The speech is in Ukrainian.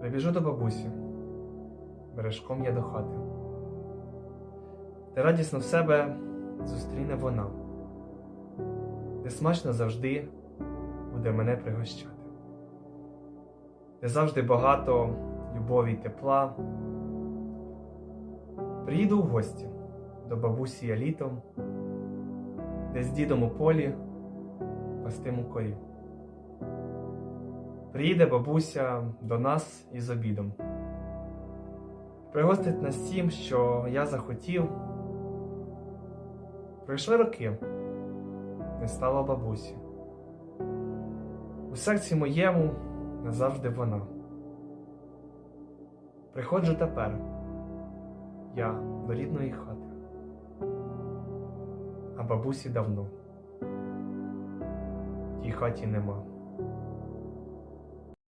Прибіжу до бабусі, бережком я до хати. Та радісно в себе зустріне вона, де смачно завжди буде мене пригощати, де завжди багато любові й тепла. Приїду в гості до бабусі я літом, де з дідом у полі пастиму корів. Приїде бабуся до нас із обідом. Пригостить нас всім, що я захотів. Пройшли роки, не стало бабусі. У серці моєму назавжди вона. Приходжу тепер я до рідної хати, а бабусі давно в тій хаті нема.